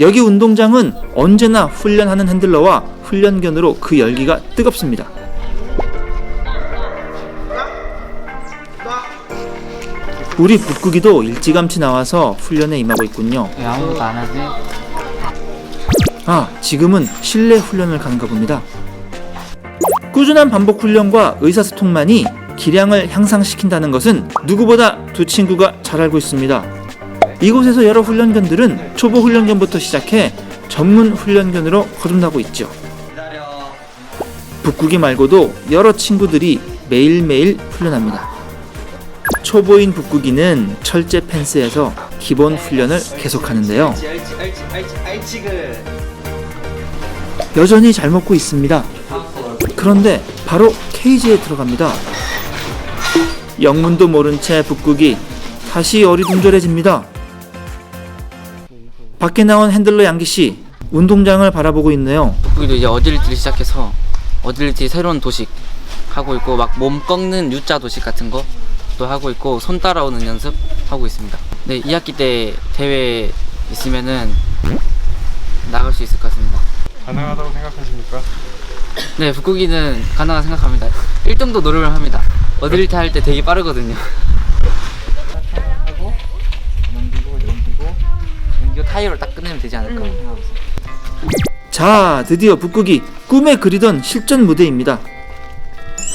여기 운동장은 언제나 훈련하는 핸들러와 훈련견으로 그 열기가 뜨겁습니다. 우리 북극이도 일찌감치 나와서 훈련에 임하고 있군요. 왜 아무것도 안 하지? 아, 지금은 실내 훈련을 가는가 봅니다. 꾸준한 반복 훈련과 의사소통만이 기량을 향상시킨다는 것은 누구보다 두 친구가 잘 알고 있습니다. 이곳에서 여러 훈련견들은 초보 훈련견부터 시작해 전문 훈련견으로 거듭나고 있죠. 북극이 말고도 여러 친구들이 매일매일 훈련합니다. 초보인 북극이는 철제 펜스에서 기본 훈련을 계속하는데요. 여전히 잘 먹고 있습니다. 그런데 바로 케이지에 들어갑니다. 영문도 모른 채 북극이 다시 어리둥절해집니다. 밖에 나온 핸들러 양기 씨 운동장을 바라보고 있네요. 북극이도 이제 어딜리티를 시작해서 어딜리티 새로운 도식 하고 있고 막 몸 꺾는 U자 도식 같은 거도 하고 있고 손 따라오는 연습 하고 있습니다. 네, 2학기 때 대회 있으면은 나갈 수 있을 것 같습니다. 가능하다고 생각하십니까? 네, 북극이는 가능한 생각합니다. 1등도 노력을 합니다. 어딜리티 할 때 되게 빠르거든요. 하고 넘기고 넘기고 넘기고 타이어를 딱 끝내면 되지 않을까 생각하고 있습니다. 자, 드디어 북극이 꿈에 그리던 실전 무대입니다.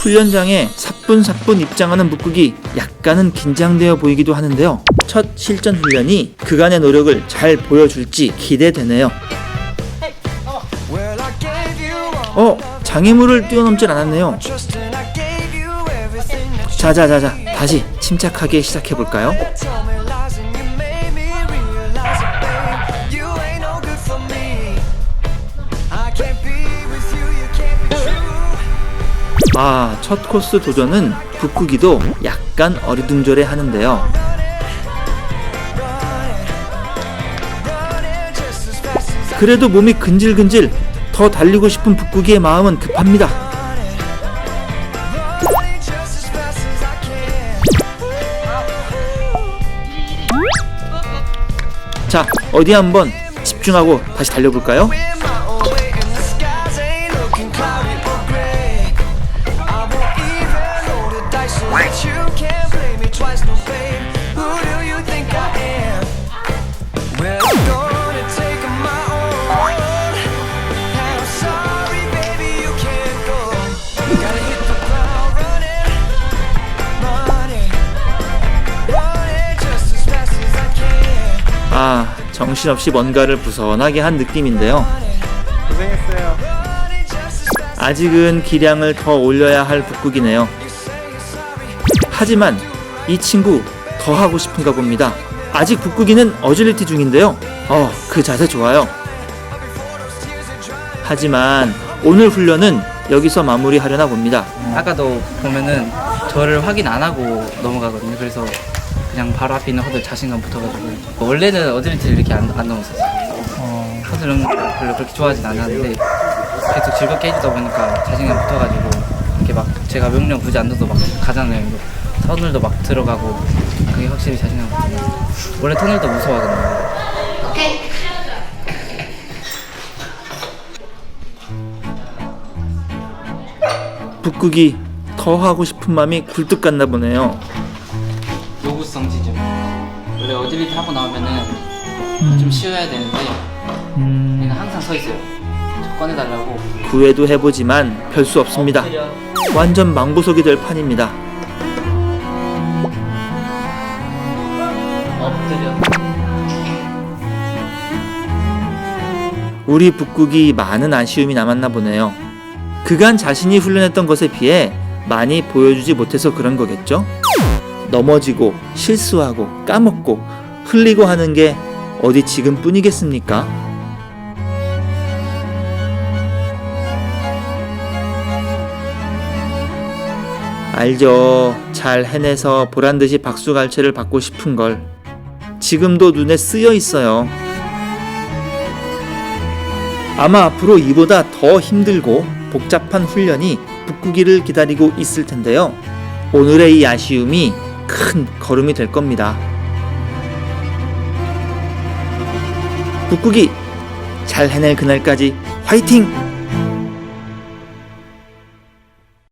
훈련장에 사뿐사뿐 입장하는 북극이 약간은 긴장되어 보이기도 하는데요. 첫 실전 훈련이 그간의 노력을 잘 보여줄지 기대되네요. 어, 장애물을 뛰어넘질 않았네요. 자자자자, 다시 침착하게 시작해 볼까요? 아, 첫 코스 도전은 북극이도 약간 어리둥절해 하는데요. 그래도 몸이 근질근질 더 달리고 싶은 북극이의 마음은 급합니다. 자, 어디 한번 집중하고 다시 달려볼까요? 아, 정신없이 뭔가를 부선하게 한 느낌인데요. 고생했어요. 아직은 기량을 더 올려야 할 북극이네요. 하지만 이 친구 더 하고 싶은가 봅니다. 아직 북극이는 어질리티 중인데요. 어, 그 자세 좋아요. 하지만 오늘 훈련은 여기서 마무리하려나 봅니다. 아까도 보면은 저를 확인 안 하고 넘어가거든요. 그래서 그냥 바로 앞에 있는 허들 자신감 붙어가지고 원래는 어드리티를 이렇게 안, 안 넘었었어요. 허들은 별로 그렇게 좋아하진 않았는데 계속 즐겁게 해주다 보니까 자신감 붙어가지고 이렇게 막 제가 명령 굳이 안 넣어도 막 가잖아요. 터널도 막 들어가고 그게 확실히 자신감 붙어요. 원래 터널도 무서워하거든요. 북극이 더 하고 싶은 마음이 굴뚝 같나 보네요. 요구성 지점. 원래 어드리티 하고 나오면은 좀 쉬어야 되는데 얘는 항상 서 있어요. 저 꺼내달라고. 구애도 해보지만 별 수 없습니다. 엎드려. 완전 망부석이 될 판입니다. 엎드려. 우리 북극이 많은 아쉬움이 남았나 보네요. 그간 자신이 훈련했던 것에 비해 많이 보여주지 못해서 그런 거겠죠? 넘어지고 실수하고 까먹고 흘리고 하는 게 어디 지금뿐이겠습니까? 알죠. 잘 해내서 보란 듯이 박수갈채를 받고 싶은 걸. 지금도 눈에 쓰여 있어요. 아마 앞으로 이보다 더 힘들고 복잡한 훈련이 북극이를 기다리고 있을 텐데요. 오늘의 이 아쉬움이 큰 걸음이 될 겁니다. 북극이 잘 해낼 그날까지 화이팅!